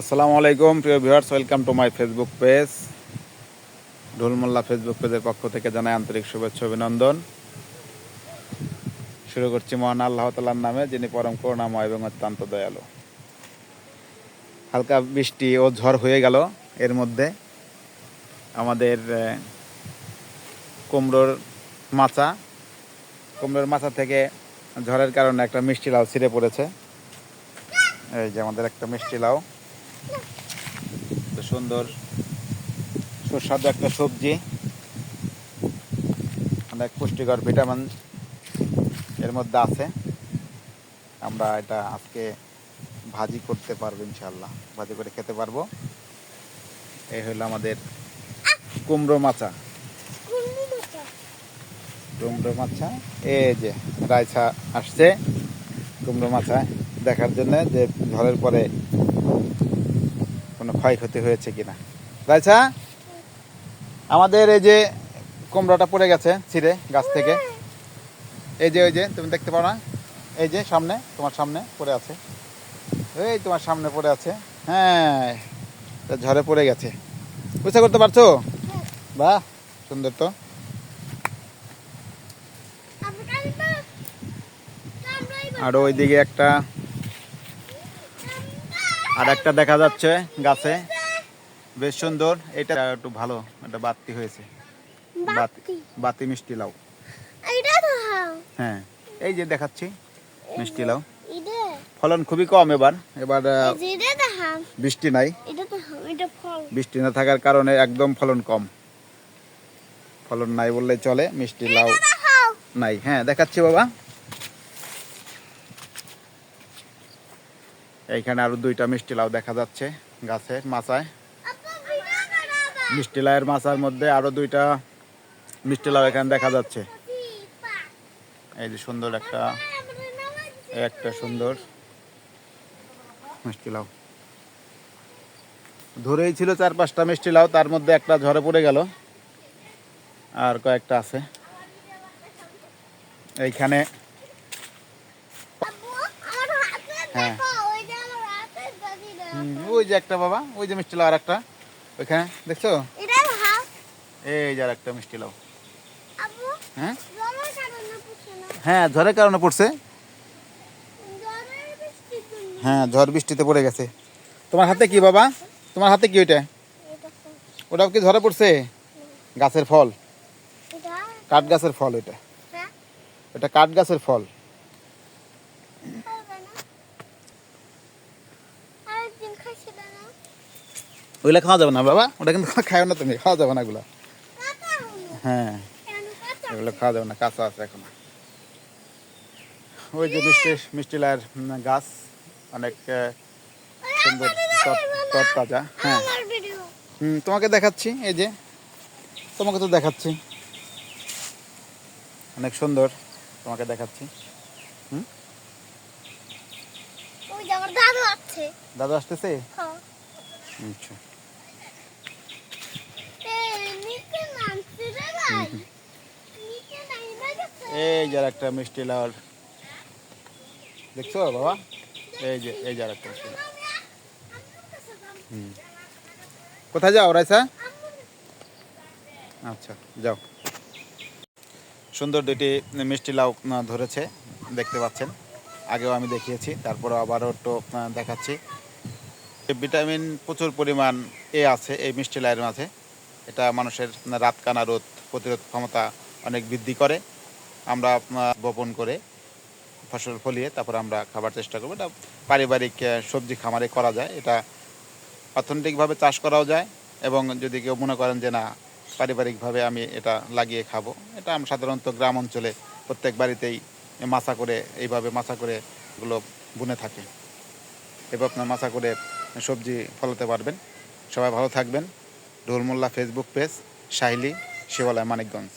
আসসালামু আলাইকুম, প্রিয় viewers, welcome to my Facebook page. Dholmolla Facebook পেজের পক্ষ থেকে জানাই আন্তরিক শুভেচ্ছা, অভিনন্দন। শুরু করছি মহান আল্লাহ তালার নামে, যিনি পরম করুণাময় এবং অত্যন্ত দয়ালু। হালকা বৃষ্টি ও ঝড় হয়ে গেল এর মধ্যে। আমাদের কুমড়োর মাচা। কুমড়োর মাচা থেকে ঝড়ের কারণে একটা মিষ্টি লাউ ছিঁড়ে পড়েছে। এই যে আমাদের একটা মিষ্টি লাউ। সুন্দর, সুস্বাদু একটা সবজি। অনেক পুষ্টিকর ভিটামিন এর মধ্যে আছে। আমরা এটা আজকে ভাজি করতে পারব ইনশাল্লাহ ভাজি করে খেতে পারব। এই হলো আমাদের কুমড়ো মাচা কুমড়ো মাছা, এই যে রায়ছা আসছে কুমড়ো মাছা দেখার জন্য যে ঝড়ের পরে ক্ষয়ক্ষতি হয়েছে কিনা। রায়ছা আমাদের এই যে কুমড়োটা পড়ে গেছে ছিঁড়ে গাছ থেকে। এই যে, ওই যে, তুমি দেখতে পাও না? এই যে, সামনে, তোমার সামনে পড়ে আছে। এই তোমার সামনে পড়ে আছে। হ্যাঁ ঝড়ে পড়ে গেছে। বুঝতে করতে পারছ? বাহ, সুন্দর তো। আর ওইদিকে একটা আর একটা দেখা যাচ্ছে গাছে। বেশ সুন্দর। এটা একটু ভালো এটা বাতি হয়েছে। বাতি বাতি? মিষ্টি লাউ। হ্যাঁ এই যে দেখাচ্ছি মিষ্টি লাউ। ফলন খুবই কম এবার এবার বৃষ্টি নাই। বৃষ্টি না থাকার কারণে একদম ফলন কম। ফলন নাই বললে চলে মিষ্টি লাউ। নাই। হ্যাঁ দেখাচ্ছি বাবা। এইখানে আরও দুইটা মিষ্টি লাউ দেখা যাচ্ছে গাছের মাচায়। মিষ্টি লাউয়ের মাচার মধ্যে আরও দুইটা মিষ্টি লাউ এখানে দেখা যাচ্ছে। এই যে সুন্দর একটা একটা সুন্দর মিষ্টি লাউ। ধরেই ছিল চার পাঁচটা মিষ্টি লাউ তার মধ্যে একটা ঝরে পড়ে গেল। আর কয়েকটা আছে। এইখানে হ্যাঁ। ওই যে একটা বাবা ওই যে মিষ্টি লাউ আর একটা ওইখানে দেখছ? এই যে আর একটা মিষ্টি লাউ। হ্যাঁ? হ্যাঁ ঝড়ের কারণে পড়ছে। হ্যাঁ ঝড় বৃষ্টিতে পড়ে গেছে। তোমার হাতে কি বাবা? তোমার হাতে কি ওইটা? ওটাও কি ঝরে পড়ছে? গাছের ফল। কাঠ গাছের ফল ওইটা। এটা কাঠ গাছের ফল। ওইগুলা খাওয়া যাবে না বাবা? ওটা কিন্তু খাও না তুমি খাওয়া যাবে না ওগুলা হ্যাঁ এগুলো খাওয়া যাবে না কাঁচা আছে এখন। ওই যে মিষ্টি মিষ্টি লায়ের উম, গাছ অনেক সুন্দর তাজা হ্যাঁ। হুম তোমাকে দেখাচ্ছি এই যে তোমাকে তো দেখাচ্ছি। অনেক সুন্দর তোমাকে দেখাচ্ছি। দাদা আসতেছে? আচ্ছা। এই যার একটা মিষ্টি লাউর দেখছ বাবা? এই যে, এই যার একটা মিষ্টি। হুম। কোথায় যাও রাইসা? আচ্ছা যাও। সুন্দর দুটি মিষ্টি লাউ ধরেছে, দেখতে পাচ্ছেন। আগেও আমি দেখিয়েছি তারপরে আবারও একটু দেখাচ্ছি। ভিটামিন প্রচুর পরিমাণ এ আছে, এই মিষ্টি লাউয়ের মাঝে। এটা মানুষের রাত কানা রোধ প্রতিরোধ ক্ষমতা অনেক বৃদ্ধি করে। আমরা বপন করে ফসল ফলিয়ে তারপর আমরা খাবার চেষ্টা করব। এটা পারিবারিক সবজি খামারে করা যায়। এটা অর্থনৈতিকভাবে চাষ করাও যায় এবং যদি কেউ মনে করেন যে, না, পারিবারিকভাবে আমি এটা লাগিয়ে খাব, এটা আমরা সাধারণত গ্রাম অঞ্চলে প্রত্যেক বাড়িতেই মাছা করে, এইভাবে মাছা করে এগুলো বুনে থাকে। এবার আপনার মাছা করে সবজি ফলাতে পারবেন। সবাই ভালো থাকবেন। Dholmolla Facebook page, Shahili Shibalay Manikganj.